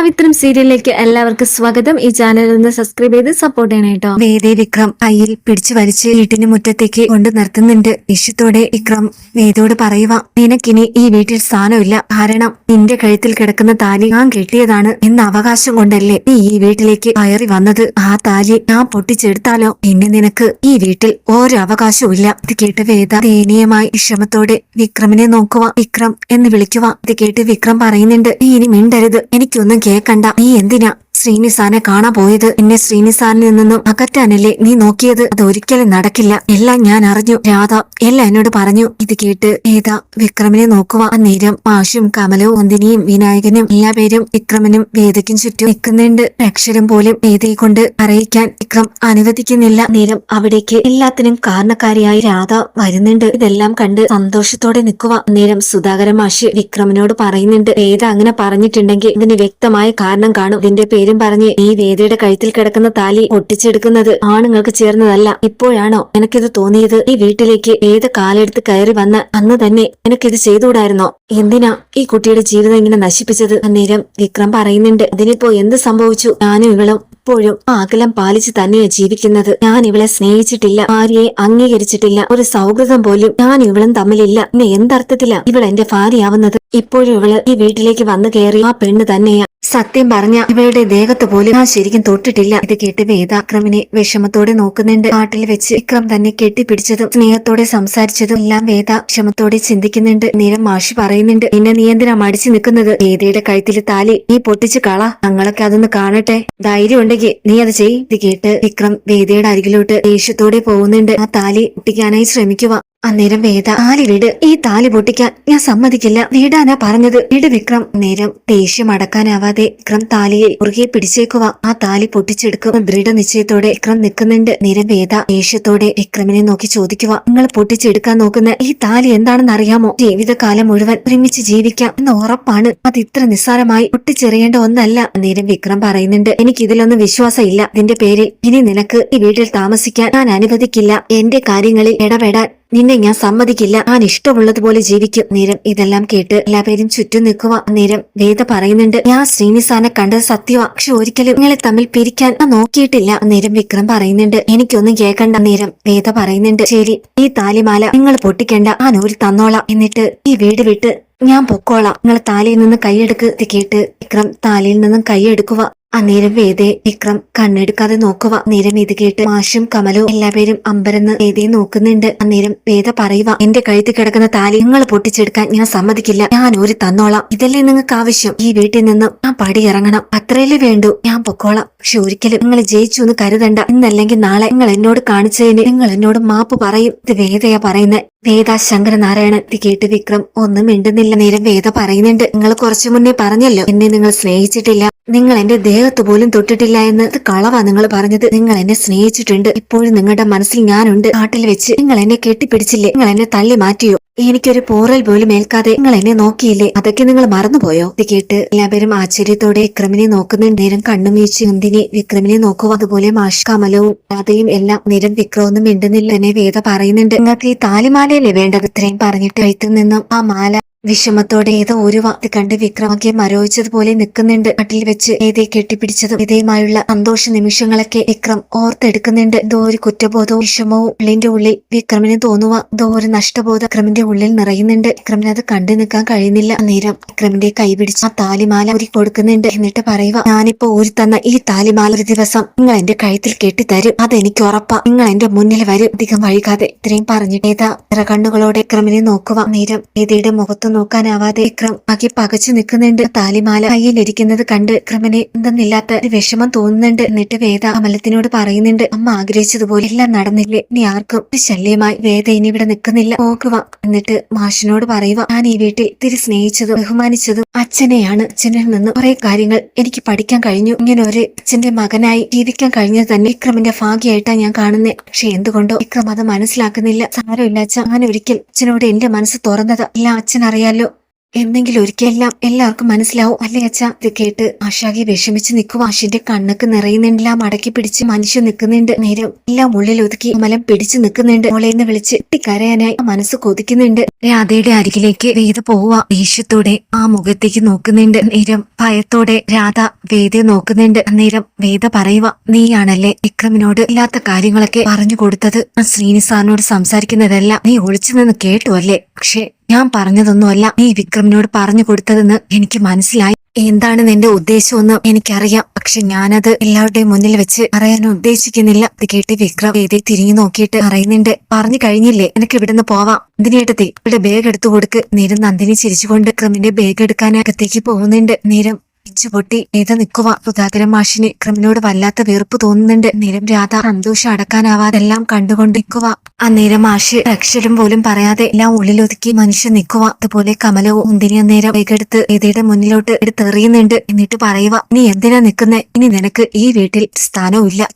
പവിത്രം സീരിയലിലേക്ക് എല്ലാവർക്കും സ്വാഗതം. ഈ ചാനൽ ഒന്ന് സബ്സ്ക്രൈബ് ചെയ്ത് സപ്പോർട്ട് ചെയ്യണം കേട്ടോ വേദി വിക്രം കയ്യിൽ പിടിച്ചു വലിച്ച് വീട്ടിന് മുറ്റത്തേക്ക് കൊണ്ട് നിർത്തുന്നുണ്ട്. ഇഷ്യത്തോടെ വിക്രം വേദയോട് പറയുക നിനക്കിനി ഈ വീട്ടിൽ സ്ഥാനമില്ല. കാരണം നിന്റെ കഴുത്തിൽ കിടക്കുന്ന താലി ഞാൻ കെട്ടിയതാണ് എന്ന അവകാശം കൊണ്ടല്ലേ നീ ഈ വീട്ടിലേക്ക് കയറി വന്നത്? ആ താലി ഞാൻ പൊട്ടിച്ചെടുത്താലോ? പിന്നെ നിനക്ക് ഈ വീട്ടിൽ ഒരു അവകാശവും ഇല്ല. ഇത് കേട്ട് വേദ ദയനീയമായി വിഷമത്തോടെ വിക്രമിനെ നോക്കുക വിക്രം എന്ന് വിളിക്കുക ഇത് കേട്ട് വിക്രം പറയുന്നുണ്ട് നീ ഇനി മിണ്ടരുത്. എനിക്കൊന്നും കേക്കണ്ട. നീ എന്തിനാ ശ്രീനിസാനെ കാണാൻ പോയത്? എന്നെ ശ്രീനിസാനിൽ നിന്നും അകറ്റാനല്ലേ നീ നോക്കിയത്? അത് ഒരിക്കലും നടക്കില്ല. എല്ലാം ഞാൻ അറിഞ്ഞു. രാധ എല്ലാം എന്നോട് പറഞ്ഞു. ഇത് കേട്ട് ഏതാ വിക്രമിനെ നോക്കുക അന്നേരം മാഷും കമലവും നന്ദിനിയും വിനായകനും എല്ലാ പേരും വിക്രമനും വേദയ്ക്കും ചുറ്റും നിൽക്കുന്നുണ്ട്. അക്ഷരം പോലും വേദയെ കൊണ്ട് അറിയിക്കാൻ വിക്രം അനുവദിക്കുന്നില്ല. നേരം അവിടേക്ക് എല്ലാത്തിനും കാരണക്കാരിയായി രാധ വരുന്നുണ്ട്. ഇതെല്ലാം കണ്ട് സന്തോഷത്തോടെ നിൽക്കുക അന്നേരം സുധാകരൻ മാഷ് വിക്രമനോട് പറയുന്നുണ്ട്. വേദ അങ്ങനെ പറഞ്ഞിട്ടുണ്ടെങ്കിൽ ഇതിന് വ്യക്തമായ കാരണം കാണും. ഇതിന്റെ പേരും പറഞ്ഞ് ഈ വേദിയുടെ കഴുത്തിൽ കിടക്കുന്ന താലി ഒട്ടിച്ചെടുക്കുന്നത് ആണുങ്ങൾക്ക് ചേർന്നതല്ല. ഇപ്പോഴാണോ എനിക്കിത് തോന്നിയത്? ഈ വീട്ടിലേക്ക് ഏത് കാലെടുത്ത് കയറി വന്ന അന്ന് തന്നെ എനിക്കിത് ചെയ്തുകൂടായിരുന്നോ? എന്തിനാ ഈ കുട്ടിയുടെ ജീവിതം ഇങ്ങനെ നശിപ്പിച്ചത്? അന്നേരം വിക്രം പറയുന്നുണ്ട് അതിനിപ്പോ എന്ത് സംഭവിച്ചു? ഞാനും ഇവളും ഇപ്പോഴും ആ അകലം പാലിച്ച് തന്നെയാ ജീവിക്കുന്നത്. ഞാൻ ഇവളെ സ്നേഹിച്ചിട്ടില്ല ഭാര്യയെ അംഗീകരിച്ചിട്ടില്ല. ഒരു സൗഹൃദം പോലും ഞാൻ ഇവളും തമ്മിലില്ല. എന്നെ എന്തർത്ഥത്തിലാ ഇവൾ എന്റെ ഭാര്യയാവുന്നത്? ഇപ്പോഴും ഇവൾ ഈ വീട്ടിലേക്ക് വന്നു കയറി ആ പെണ്ണ് തന്നെയാ സത്യം പറഞ്ഞ ഇവളുടെ ദേഹത്ത് പോലും ഞാൻ ശരിക്കും തൊട്ടിട്ടില്ല. ഇത് കേട്ട് വേദാക്രമിനെ വിഷമത്തോടെ നോക്കുന്നുണ്ട്. നാട്ടിൽ വെച്ച് വിക്രം തന്നെ കെട്ടിപ്പിടിച്ചതും സ്നേഹത്തോടെ സംസാരിച്ചതും എല്ലാം വേദ വിഷമത്തോടെ ചിന്തിക്കുന്നുണ്ട്. നേരം മാഷി പറയുന്നുണ്ട് നിന്നെ നീ എന്തിനാ മടിച്ചു നിൽക്കുന്നത്? വേദയുടെ കഴുത്തിൽ താലി നീ പൊട്ടിച്ച് കള. ഞങ്ങളൊക്കെ അതൊന്ന് കാണട്ടെ. ധൈര്യം ഉണ്ടെങ്കിൽ നീ അത് ചെയ് ഇത് കേട്ട് വിക്രം വേദയുടെ അരികിലോട്ട് ദേഷ്യത്തോടെ പോകുന്നുണ്ട്. ആ താലി പൊട്ടിക്കാനായി ശ്രമിക്കുക. അന്നേരം വേദ താലി വിട്? ഈ താലി പൊട്ടിക്കാൻ ഞാൻ സമ്മതിക്കില്ല. വീടാനാ പറഞ്ഞത്. വിട് വിക്രം. നേരം ദേഷ്യം അടക്കാനാവാതെ വിക്രം താലിയെ മുറുകെ പിടിച്ചേക്കുക ആ താലി പൊട്ടിച്ചെടുക്കും ദൃഢനിശ്ചയത്തോടെ വിക്രം നിൽക്കുന്നുണ്ട്. നേരം വേദ ദേഷ്യത്തോടെ വിക്രമിനെ നോക്കി ചോദിക്കുക നിങ്ങൾ പൊട്ടിച്ചെടുക്കാൻ നോക്കുന്ന ഈ താലി എന്താണെന്ന് അറിയാമോ ജീവിതകാലം മുഴുവൻ ഒരുമിച്ച് ജീവിക്കാം. എന്ന് ഉറപ്പാണ്. അത് ഇത്ര നിസ്സാരമായി പൊട്ടിച്ചെറിയേണ്ട ഒന്നല്ല. നേരം വിക്രം പറയുന്നുണ്ട് എനിക്ക് ഇതിലൊന്നും വിശ്വാസം ഇല്ല ഇതിന്റെ പേരിൽ ഇനി നിനക്ക് ഈ വീട്ടിൽ താമസിക്കാൻ ഞാൻ അനുവദിക്കില്ല. എന്റെ കാര്യങ്ങളിൽ ഇടപെടാൻ നിന്നെ ഞാൻ സമ്മതിക്കില്ല. ഞാൻ ഇഷ്ടമുള്ളതുപോലെ ജീവിക്കും. നേരം ഇതെല്ലാം കേട്ട് എല്ലാവരും ചുറ്റും നിൽക്കുക നേരം വേദ പറയുന്നുണ്ട് ഞാൻ ശ്രീനിസാനെ കണ്ടത് സത്യമാ പക്ഷെ ഒരിക്കലും നിങ്ങളെ തമ്മിൽ പിരിക്കാൻ നോക്കിയിട്ടില്ല. നേരം വിക്രം പറയുന്നുണ്ട് എനിക്കൊന്നും കേൾക്കണ്ട നേരം വേദ പറയുന്നുണ്ട് ശരി ഈ താലിമാല നിങ്ങൾ പൊട്ടിക്കേണ്ട. ആ ഒരു തന്നോളാം. എന്നിട്ട് ഈ വീട് വിട്ട് ഞാൻ പൊക്കോളാം. നിങ്ങൾ താലിയിൽ നിന്ന് കൈയെടുക്ക് കേട്ട് വിക്രം താലിയിൽ നിന്നും കൈയെടുക്കുക അന്നേരം വേദെ വിക്രം കണ്ണെടുക്കാതെ നോക്കുക നേരം ഇത് കേട്ട് മാഷും കമലോ എല്ലാവരും അമ്പരന്ന് വേദയെ നോക്കുന്നുണ്ട്. അന്നേരം വേദ പറയുക എന്റെ കഴുത്തിൽ കിടക്കുന്ന താലി നിങ്ങൾ പൊട്ടിച്ചെടുക്കാൻ ഞാൻ സമ്മതിക്കില്ല. ഞാൻ ഒരു തന്നോളാം. ഇതല്ലേ നിങ്ങൾക്ക് ആവശ്യം. ഈ വീട്ടിൽ നിന്ന് ഞാൻ പടിയിറങ്ങണം അത്രയല്ലേ വേണ്ടു. ഞാൻ പൊക്കോളാം. പക്ഷെ ഒരിക്കലും നിങ്ങൾ ജയിച്ചു എന്ന് കരുതണ്ട. ഇന്നല്ലെങ്കിൽ നാളെ നിങ്ങൾ എന്നോട് കാണിച്ചതിന് നിങ്ങൾ എന്നോട് മാപ്പ് പറയും. ഇത് വേദയാ പറയുന്നത്. വേദ ശങ്കരനാരായണൻ ഇത് കേട്ട് വിക്രം ഒന്നും മിണ്ടുന്നില്ല. നേരം വേദ പറയുന്നുണ്ട്. നിങ്ങൾ കുറച്ചു മുന്നേ പറഞ്ഞല്ലോ എന്നെ നിങ്ങൾ സ്നേഹിച്ചിട്ടില്ല. നിങ്ങൾ എന്റെ ദേഹത്ത് പോലും തൊട്ടിട്ടില്ല എന്ന്. കളവാ നിങ്ങൾ പറഞ്ഞത്. നിങ്ങൾ എന്നെ സ്നേഹിച്ചിട്ടുണ്ട്. ഇപ്പോഴും നിങ്ങളുടെ മനസ്സിൽ ഞാനുണ്ട്. കാട്ടിൽ വെച്ച് നിങ്ങൾ എന്നെ കെട്ടിപ്പിടിച്ചില്ലേ? നിങ്ങൾ എന്നെ തള്ളി മാറ്റിയോ? എനിക്കൊരു പോറൽ പോലും ഏൽക്കാതെ നിങ്ങൾ എന്നെ നോക്കിയില്ലേ? അതൊക്കെ നിങ്ങൾ മറന്നുപോയോ? ഇത് കേട്ട് എല്ലാവരും ആശ്ചര്യത്തോടെ വിക്രമിനെ നോക്കുന്ന നേരം കണ്ണും വീഴ്ച നന്ദിനി വിക്രമിനെ നോക്കുക അതുപോലെ മാഷ് കമലവും രാധയും എല്ലാം നേരം വിക്രമൊന്നും മിണ്ടുന്നില്ല. തന്നെ വേദ പറയുന്നുണ്ട് നിങ്ങൾക്ക് ഈ താലിമാലയല്ലേ വേണ്ടത്? ഇത്രയും പറഞ്ഞിട്ട് കഴുത്തിൽ നിന്നും ആ മാല വിഷമത്തോടെ ഏതോ ഒരു വാക്ക് കണ്ട് വിക്രമയ്ക്ക് മരോചിച്ചതുപോലെ നിൽക്കുന്നുണ്ട്. കട്ടിൽ വെച്ച് ഏതേ കെട്ടിപ്പിടിച്ചതും ഇതേമായുള്ള സന്തോഷ നിമിഷങ്ങളൊക്കെ വിക്രം ഓർത്തെടുക്കുന്നുണ്ട്. എന്തോ ഒരു കുറ്റബോധവും വിഷമവും ഉള്ളിന്റെ ഉള്ളിൽ വിക്രമിന് തോന്നുക എന്തോ ഒരു നഷ്ടബോധം വിക്രമിന്റെ ഉള്ളിൽ നിറയുന്നുണ്ട്. വിക്രമിന് അത് കണ്ടു നിൽക്കാൻ കഴിയുന്നില്ല. നേരം വിക്രമിന്റെ കൈ പിടിച്ച് ആ താലിമാല ഊരി കൊടുക്കുന്നുണ്ട്. എന്നിട്ട് പറയുക ഞാനിപ്പോ ഊരി തന്ന ഈ താലിമാല ഒരു ദിവസം നിങ്ങൾ എന്റെ കഴുത്തിൽ കെട്ടിത്തരും. അതെനിക്ക് ഉറപ്പാ. നിങ്ങൾ എന്റെ മുന്നിൽ വരും. അധികം വൈകാതെ ഇത്രയും പറഞ്ഞിട്ട് ഏതാ കണ്ണുകളോടെ വിക്രമിനെ നോക്കുക നേരം ഏതയുടെ മുഖത്ത് നോക്കാനാവാതെ വിക്രം ആകെ പകച്ചു നിൽക്കുന്നുണ്ട്. താലിമാല കയ്യിലിരിക്കുന്നത് കണ്ട് വിക്രമന് എന്തെന്നില്ലാത്ത ഒരു വിഷമം തോന്നുന്നുണ്ട്. എന്നിട്ട് വേദ അമലത്തിനോട് പറയുന്നുണ്ട് അമ്മ ആഗ്രഹിച്ചതുപോലെ എല്ലാം നടന്നില്ലേ? ഇനി ആർക്കും ഒരു ശല്യമായി വേദ ഇനി ഇവിടെ നിൽക്കുന്നില്ല. പോകുക എന്നിട്ട് മാഷിനോട് പറയുക ഞാൻ ഈ വീട്ടിൽ തിരി സ്നേഹിച്ചതും ബഹുമാനിച്ചതും അച്ഛനെയാണ്. അച്ഛനിൽ നിന്ന് കുറെ കാര്യങ്ങൾ എനിക്ക് പഠിക്കാൻ കഴിഞ്ഞു. ഇങ്ങനെ ഒരു അച്ഛന്റെ മകനായി ജീവിക്കാൻ കഴിഞ്ഞത് തന്നെ വിക്രമിന്റെ ഭാഗ്യമായിട്ടാണ് ഞാൻ കാണുന്നത് പക്ഷെ എന്തുകൊണ്ടോ വിക്രം അത് മനസ്സിലാക്കുന്നില്ല. സാരമില്ല അച്ഛൻ ഞാൻ ഒരിക്കൽ അച്ഛനോട് എന്റെ മനസ്സ് തുറന്നത് എല്ലാം അച്ഛൻ അറിയാലോ. എന്തെങ്കിലും ഒരിക്കലെല്ലാം എല്ലാവർക്കും മനസ്സിലാവും. അല്ലേ അച്ഛ? ഇത് കേട്ട് ആശാകെ വിഷമിച്ച് നിൽക്കും. ആശിന്റെ കണ്ണൊക്കെ നിറയുന്നുണ്ടെല്ലാം മടക്കി പിടിച്ച് മനുഷ്യൻ നിൽക്കുന്നുണ്ട്. നേരം എല്ലാം ഉള്ളിൽ ഒതുക്കി മലം പിടിച്ചു നിൽക്കുന്നുണ്ട്. മോളെന്ന് വിളിച്ച് കരയാനായി മനസ്സ് കൊതിക്കുന്നുണ്ട്. രാധയുടെ അരികിലേക്ക് വേദ പോവുക. ദേഷ്യത്തോടെ ആ മുഖത്തേക്ക് നോക്കുന്നുണ്ട്. നേരം ഭയത്തോടെ രാധ വേദയെ നോക്കുന്നുണ്ട്. നേരം വേദ പറയുക നീയാണല്ലേ വിക്രമിനോട് ഇല്ലാത്ത കാര്യങ്ങളൊക്കെ പറഞ്ഞു കൊടുത്തത്? ശ്രീനിസാറിനോട് ശ്രീനി സാറിനോട് സംസാരിക്കുന്നതെല്ലാം നീ ഒളിച്ചു നിന്ന് കേട്ടു അല്ലേ? പക്ഷേ ഞാൻ പറഞ്ഞതൊന്നുമല്ല നീ വിക്രമിനോട് പറഞ്ഞു കൊടുത്തതെന്ന് എനിക്ക് മനസ്സിലായി. എന്താണ് നിന്റെ ഉദ്ദേശമെന്ന് എനിക്കറിയാം. പക്ഷെ ഞാനത് എല്ലാവരുടെയും മുന്നിൽ വെച്ച് പറയാൻ ഉദ്ദേശിക്കുന്നില്ല. ഇത് കേട്ട് വിക്രം വേദി തിരിഞ്ഞു നോക്കിയിട്ട് പറയുന്നുണ്ട് പറഞ്ഞു കഴിഞ്ഞില്ലേ? എനിക്ക് ഇവിടുന്ന് പോവാം. എന്തിനേട്ടത്തി ഇവിടെ ബാഗ് എടുത്തു കൊടുക്ക്. നേരം നന്ദിനി ചിരിച്ചുകൊണ്ട് വിക്രമിന്റെ ബാഗ് എടുക്കാനകത്തേക്ക് പോകുന്നുണ്ട്. നേരം പിച്ചു പൊട്ടി ഏത നിൽക്കുക സുധാകരൻ മാഷിന് ക്രിമിനോട് വല്ലാത്ത വെറുപ്പ് തോന്നുന്നുണ്ട്. നേരം രാധ സന്തോഷം അടക്കാനാവാതെ എല്ലാം കണ്ടുകൊണ്ട് നിൽക്കുക അന്നേരം മാഷ് അക്ഷരം പോലും പറയാതെ എല്ലാം ഉള്ളിലൊതുക്കി മനുഷ്യൻ നിൽക്കുക അതുപോലെ കമലവും മുന്തിരി അന്നേരം വേഗെടുത്ത് ഏതയുടെ മുന്നിലോട്ട് എടുത്തെറിയുന്നുണ്ട്. എന്നിട്ട് പറയുക നീ എന്തിനാ നിൽക്കുന്നേ? ഇനി നിനക്ക് ഈ വീട്ടിൽ സ്ഥാനവും ഇല്ല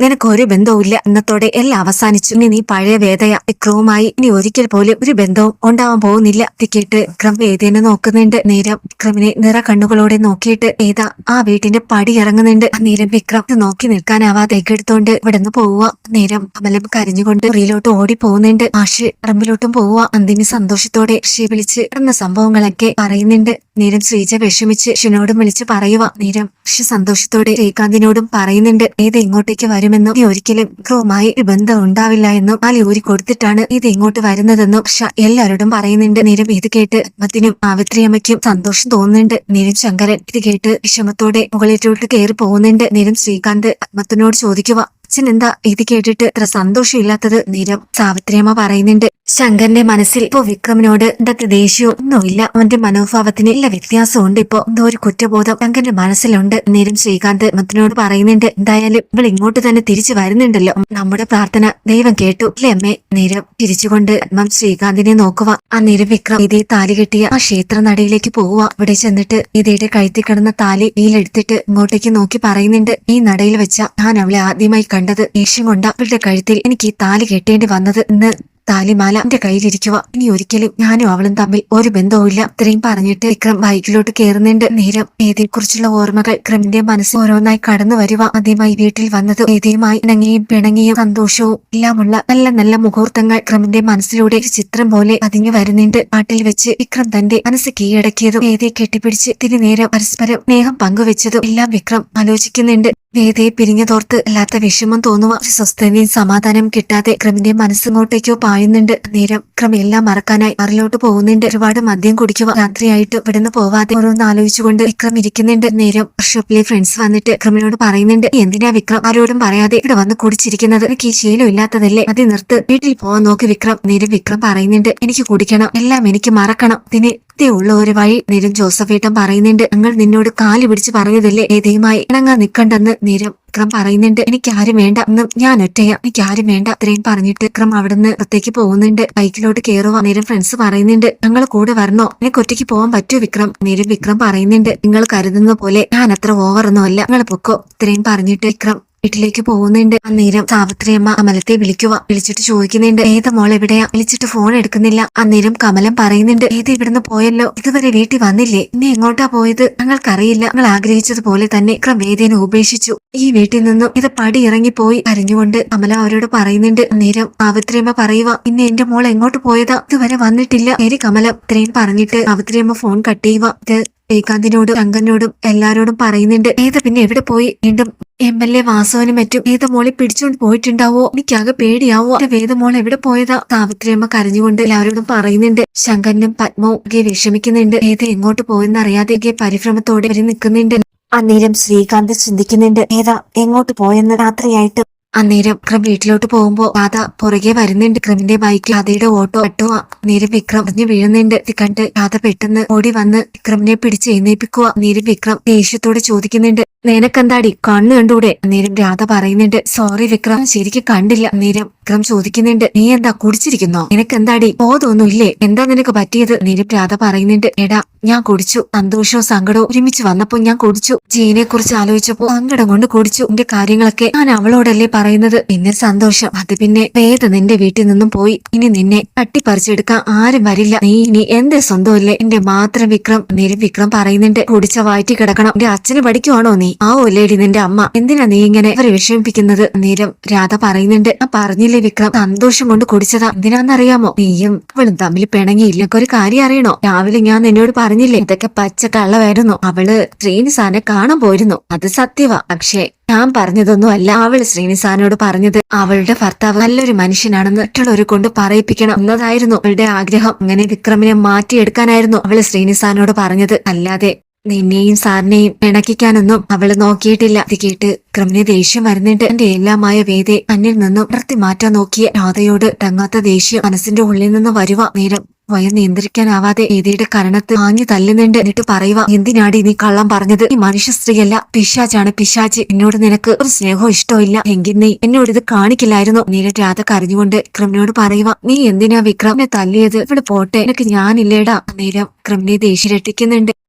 നിനക്ക് ഒരു ബന്ധവും ഇല്ല എന്നത്തോടെ എല്ലാം അവസാനിച്ചു. ഇനി നീ പഴയ വേദയ. വിക്രവുമായി ഇനി ഒരിക്കൽ പോലും ഒരു ബന്ധവും ഉണ്ടാവാൻ പോകുന്നില്ല. ടിക്കറ്റ് വിക്രം വേദനെ നോക്കുന്നുണ്ട്. നേരം വിക്രമിനെ നിറ കണ്ണുകളോടെ നോക്കിയിട്ട് ഏതാ ആ വീട്ടിന്റെ പടി ഇറങ്ങുന്നുണ്ട്. നേരം വിക്രം നോക്കി നിൽക്കാനാവാതെ എടുത്തോണ്ട് ഇവിടുന്ന് പോവുക. നേരം അമലം കരിഞ്ഞുകൊണ്ട് മുറിയിലോട്ട് ഓടി പോകുന്നുണ്ട്. ആഷ് പറമ്പിലോട്ടും പോവുക. അന്തിന് സന്തോഷത്തോടെ ഋഷിയെ വിളിച്ച് നടന്ന സംഭവങ്ങളൊക്കെ പറയുന്നുണ്ട്. നേരം ശ്രീജ വിഷമിച്ച് ഷിനോടും വിളിച്ച് പറയുക നേരം പക്ഷെ സന്തോഷത്തോടെ ശ്രീകാന്തിനോടും പറയുന്നുണ്ട്. ഏത് ഇങ്ങോട്ടേക്ക് വരുമെന്നും ഒരിക്കലും വിക്രവുമായി ഒരു ബന്ധം ഉണ്ടാവില്ല എന്നും ആ ഊരി കൊടുത്തിട്ടാണ് ഇത് ഇങ്ങോട്ട് വരുന്നതെന്നും ഷ എല്ലാവരോടും പറയുന്നുണ്ട്. നേരം ഇത് കേട്ട് അമ്മത്തിനും ആവിത്രിയമ്മയ്ക്കും സന്തോഷം തോന്നുന്നുണ്ട്. നേരം ശങ്കരൻ ഇത് കേട്ട് വിഷമത്തോടെ മുകളിലോട്ട് കയറി പോകുന്നുണ്ട്. നേരം ശ്രീകാന്ത് അമ്മത്തിനോട് ചോദിക്കുക അച്ഛൻ എന്താ ഇത് കേട്ടിട്ട് ഇത്ര സന്തോഷമില്ലാത്തത്? നേരം സാവിത്രിയമ്മ പറയുന്നുണ്ട്. ശങ്കരന്റെ മനസ്സിൽ ഇപ്പോ വിക്രമിനോട് എന്തൊക്കെ ദേഷ്യവും ഒന്നുമില്ല. അവന്റെ മനോഭാവത്തിന് ഇല്ല വ്യത്യാസമുണ്ട് ഇപ്പോ. എന്തോ ഒരു കുറ്റബോധം ശങ്കറിന്റെ മനസ്സിലുണ്ട്. നേരം ശ്രീകാന്ത് മത്തിനോട് പറയുന്നുണ്ട് എന്തായാലും ഇവൾ ഇങ്ങോട്ട് തന്നെ തിരിച്ചു വരുന്നുണ്ടല്ലോ. നമ്മുടെ പ്രാർത്ഥന ദൈവം കേട്ടു. അല്ലേ അമ്മേ? നേരം തിരിച്ചുകൊണ്ട് അമ്മം ശ്രീകാന്തിനെ നോക്കുക ആ നേരം വിക്രം ഇതേ താലി കെട്ടിയ ആ ക്ഷേത്ര നടയിലേക്ക് പോവുക ഇവിടെ ചെന്നിട്ട് ഇതയുടെ കഴുത്തി കിടന്ന താലി ഈയിലെടുത്തിട്ട് ഇങ്ങോട്ടേക്ക് നോക്കി പറയുന്നുണ്ട് ഈ നടയിൽ വെച്ച ഞാൻ അവളെ ആദ്യമായി കണ്ടത് ദേഷ്യം കൊണ്ട. അവളുടെ കഴുത്തിൽ എനിക്ക് ഈ താലി കെട്ടേണ്ടി വന്നത് ഇന്ന് താലിമാല എന്റെ കയ്യിലിരിക്കുക ഇനി ഒരിക്കലും ഞാനും അവളും തമ്മിൽ ഒരു ബന്ധവുമില്ല. ഇത്രയും പറഞ്ഞിട്ട് വിക്രം ബൈക്കിലോട്ട് കയറുന്നുണ്ട് നേരം ഏതയെക്കുറിച്ചുള്ള ഓർമ്മകൾ വിക്രമിന്റെ മനസ്സിൽ ഓരോന്നായി കടന്നു വരുക ആദ്യമായി വീട്ടിൽ വന്നത് ഏതയുമായി ഇണങ്ങിയും പിണങ്ങിയും സന്തോഷവും എല്ലാമുള്ള നല്ല നല്ല മുഹൂർത്തങ്ങൾ വിക്രമിന്റെ മനസ്സിലൂടെ ഒരു ചിത്രം പോലെ പതിഞ്ഞു വരുന്നുണ്ട്. പാട്ടിൽ വെച്ച് വിക്രം തന്റെ മനസ്സ് കീഴടക്കിയതും ഏതയെ കെട്ടിപ്പിടിച്ച് തിരി നേരം പരസ്പരം സ്നേഹം പങ്കുവെച്ചതും എല്ലാം വിക്രം ആലോചിക്കുന്നുണ്ട്. വേദയെ പിരിഞ്ഞതോർത്ത് അല്ലാത്ത വിഷമം തോന്നുക ഒരു സ്വസ്ഥതയും സമാധാനം കിട്ടാതെ ക്രമിന്റെ മനസ്സിങ്ങോട്ടേക്കോ പായുന്നുണ്ട് നേരം ക്രമെല്ലാം മറക്കാനായി മറിലോട്ട് പോകുന്നുണ്ട്. ഒരുപാട് മദ്യം കുടിക്കുക രാത്രിയായിട്ട് ഇവിടുന്ന് പോവാതെ ഓരോന്ന് ആലോചിച്ചുകൊണ്ട് വിക്രം ഇരിക്കുന്നുണ്ട്. നേരം ഷോപ്പിലെ ഫ്രണ്ട്സ് വന്നിട്ട് ക്രമിനോട് പറയുന്നുണ്ട് എന്തിനാ വിക്രം? ആരോടും പറയാതെ ഇവിടെ വന്ന് കുടിച്ചിരിക്കുന്നത്? എനിക്ക് ഈ ശീലം ഇല്ലാത്തതല്ലേ? അത് നിർത്ത്. വീട്ടിൽ പോവാൻ നോക്കി വിക്രം. നേരം വിക്രം പറയുന്നുണ്ട് എനിക്ക് കുടിക്കണം. എല്ലാം എനിക്ക് മറക്കണം. ഇതിന് ഉള്ള ഒരു വഴി നിരം ജോസഫേട്ടൻ പറയുന്നുണ്ട്. ഞങ്ങൾ നിന്നോട് കാൽ പിടിച്ച് പറഞ്ഞതല്ലേ? ഏതയുമായി ഇണങ്ങാൻ നിക്കണ്ടെന്ന് നിരം വിക്രം പറയുന്നുണ്ട്. എനിക്ക് ആരും വേണ്ട. എന്നും ഞാൻ ഒറ്റയാ. എനിക്ക് ആരും വേണ്ട. അത്രയും പറഞ്ഞിട്ട് വിക്രം അവിടുന്ന് പുറത്തേക്ക് പോകുന്നുണ്ട്. ബൈക്കിലോട്ട് കയറുക നേരം ഫ്രണ്ട്സ് പറയുന്നുണ്ട്. ഞങ്ങൾ കൂടെ വരണോ? എനിക്ക് ഒറ്റയ്ക്ക് പോകാൻ പറ്റുമോ വിക്രം. നേരം വിക്രം പറയുന്നുണ്ട്. നിങ്ങൾ കരുതുന്ന പോലെ ഞാൻ അത്ര ഓവറൊന്നും അല്ല. നിങ്ങൾ പൊക്കോ? ഇത്രയും പറഞ്ഞിട്ട് വിക്രം വീട്ടിലേക്ക് പോകുന്നുണ്ട് അന്നേരം സാവിത്രിയമ്മ കമലത്തെ വിളിക്കുക വിളിച്ചിട്ട് ചോദിക്കുന്നുണ്ട് ഏത് മോൾ എവിടെയാ? വിളിച്ചിട്ട് ഫോൺ എടുക്കുന്നില്ല. അന്നേരം കമലം പറയുന്നുണ്ട് ഏത് ഇവിടുന്ന് പോയല്ലോ? ഇതുവരെ വീട്ടിൽ വന്നില്ലേ? ഇനി എങ്ങോട്ടാ പോയത്? ഞങ്ങൾക്കറിയില്ല. ഞങ്ങൾ ആഗ്രഹിച്ചതുപോലെ തന്നെ വിക്രം വേദേനെ ഉപേക്ഷിച്ചു. ഈ വീട്ടിൽ നിന്നും ഇത് പടി ഇറങ്ങിപ്പോയി കരഞ്ഞുകൊണ്ട് കമല അവരോട് പറയുന്നുണ്ട് അന്നേരം സാവിത്രിയമ്മ പറയുക ഇന്ന് എന്റെ മോൾ എങ്ങോട്ട് പോയതാ? ഇതുവരെ വന്നിട്ടില്ല. ശരി കമലം ഇത്രയും പറഞ്ഞിട്ട് സാവിത്രിയമ്മ ഫോൺ കട്ട് ചെയ്യുക ഇത് ശ്രീകാന്തിനോടും അങ്കനോടും എല്ലാരോടും പറയുന്നുണ്ട് ഏത് പിന്നെ എവിടെ പോയി? വീണ്ടും എം എൽ എ വാസവനും മറ്റും വേദമോളെ പിടിച്ചുകൊണ്ട് പോയിട്ടുണ്ടാവോ? എനിക്കാകെ പേടിയാവോ? എന്റെ വേദമോൾ എവിടെ പോയതാ? സാവിത്രിയമ്മ കരഞ്ഞുകൊണ്ട് എല്ലാവരോടും പറയുന്നുണ്ട്. ശങ്കരനും പത്മവും ഒക്കെ വിഷമിക്കുന്നുണ്ട്. ഏത് എങ്ങോട്ട് പോയെന്നറിയാതെ ഒക്കെ പരിഭ്രമത്തോടെ വരെ നിൽക്കുന്നുണ്ട്. അന്നേരം ശ്രീകാന്ത് ചിന്തിക്കുന്നുണ്ട്. ഏതാ എങ്ങോട്ട് പോയെന്ന് രാത്രിയായിട്ട്? അന്നേരം വിക്രം വീട്ടിലോട്ട് പോകുമ്പോ രാധ പുറകെ വരുന്നുണ്ട്. വിക്രമിന്റെ ബൈക്ക് രാധയുടെ ഓട്ടോ ഓട്ടോ നേരം വിക്രം അറിഞ്ഞു വീഴുന്നുണ്ട്. ഇത് കണ്ട് രാധ പെട്ടെന്ന് ഓടി വന്ന് വിക്രമിനെ പിടിച്ച് എഴുന്നേപ്പിക്കുക നേരം വിക്രം ദേഷ്യത്തോടെ ചോദിക്കുന്നുണ്ട്. നിനക്കെന്താടി കണ്ണു കണ്ടൂടെ? നേരം രാധ പറയുന്നുണ്ട് സോറി വിക്രം ശരിക്ക് കണ്ടില്ല. നേരം വിക്രം ചോദിക്കുന്നുണ്ട് നീ എന്താ കുടിച്ചിരിക്കുന്നോ? നിനക്കെന്താടി? ബോധമൊന്നും ഇല്ലേ എന്താ നിനക്ക് പറ്റിയത്? നേരം രാധ പറയുന്നുണ്ട് എടാ ഞാൻ കുടിച്ചു. സന്തോഷവും സങ്കടവും ഒരുമിച്ച് വന്നപ്പോ ഞാൻ കുടിച്ചു. ജീനെ കുറിച്ച് ആലോചിച്ചപ്പോ സങ്കടം കൊണ്ട് കുടിച്ചു. എന്റെ കാര്യങ്ങളൊക്കെ ഞാൻ അവളോടല്ലേ പറയുന്നത്? പിന്നെ സന്തോഷം. അത് പിന്നെ വേദ നിന്റെ വീട്ടിൽ നിന്നും പോയി. ഇനി നിന്നെ തട്ടിപ്പറിച്ചെടുക്കാൻ ആരും വരില്ല. നീ ഇനി എന്റെ സ്വന്തമല്ലേ? എന്റെ മാത്രം വിക്രം. നേരം വിക്രം പറയുന്നുണ്ട് കുടിച്ച വാറ്റി കിടക്കണം. എന്റെ അച്ഛന് പഠിക്കുവാണോ നീ? ആ ഒല്ലേടി നിന്റെ അമ്മ. എന്തിനാ നീ ഇങ്ങനെ അവരെ വിഷമിപ്പിക്കുന്നത്? നേരം രാധ പറയുന്നുണ്ട്. ആ പറഞ്ഞില്ലേ വിക്രം? സന്തോഷം കൊണ്ട് കുടിച്ചതാ. എന്തിനാന്നറിയാമോ നീയും അവളും തമ്മിൽ പിണങ്ങിയില്ല. ഒരു കാര്യം അറിയണോ? രാവിലെ ഞാൻ നിന്നോട് പറഞ്ഞില്ലേ? ഇതൊക്കെ പച്ച കള്ളമായിരുന്നു. അവൾ ശ്രീനിസാനെ കാണാൻ പോയിരുന്നു. അത് സത്യവാ. പക്ഷേ ഞാൻ പറഞ്ഞതൊന്നും അല്ല അവൾ ശ്രീനിസാനോട് പറഞ്ഞത്. അവളുടെ ഭർത്താവ് നല്ലൊരു മനുഷ്യനാണെന്ന് മറ്റുള്ളവരെ കൊണ്ട് പറയിപ്പിക്കണം എന്നതായിരുന്നു അവളുടെ ആഗ്രഹം. അങ്ങനെ വിക്രമിനെ മാറ്റിയെടുക്കാനായിരുന്നു അവൾ ശ്രീനിസാനോട് പറഞ്ഞത്. അല്ലാതെ നിന്നെയും സാറിനെയും പിണക്കിക്കാനൊന്നും അവൾ നോക്കിയിട്ടില്ല. ഇത് കേട്ട് ക്രമിന് ദേഷ്യം വരുന്നുണ്ട്. എന്റെ എല്ലാമായ വേദെ അന്നിൽ നിന്നും നിർത്തി മാറ്റാൻ നോക്കിയ രാധയോട് തങ്ങാത്ത ദേഷ്യം മനസ്സിന്റെ ഉള്ളിൽ നിന്ന് വരുവ. നേരം സ്വയം നിയന്ത്രിക്കാനാവാതെ ഏതിയുടെ കരണത്ത് ആഞ്ഞു തല്ലുന്നുണ്ട്. എന്നിട്ട് പറയുക എന്തിനാടി നീ കള്ളം പറഞ്ഞത്? ഈ മനുഷ്യ സ്ത്രീയല്ല. പിശാചാണ് പിശാച്ച് എന്നോട് നിനക്ക് ഒരു സ്നേഹവും ഇഷ്ടമില്ല എങ്കിൽ നീ എന്നോട് ഇത് കാണിക്കില്ലായിരുന്നു. നേരിട്ട് രാധ കരഞ്ഞുകൊണ്ട് ക്രമിനോട് പറയുക നീ എന്തിനാ വിക്രമിനെ തല്ലിയത്? ഇവിടെ പോട്ടെ. എനിക്ക് ഞാനില്ലേടാ. നേരം ക്രമിനെ ദേഷ്യം രട്ടിക്കുന്നുണ്ട്.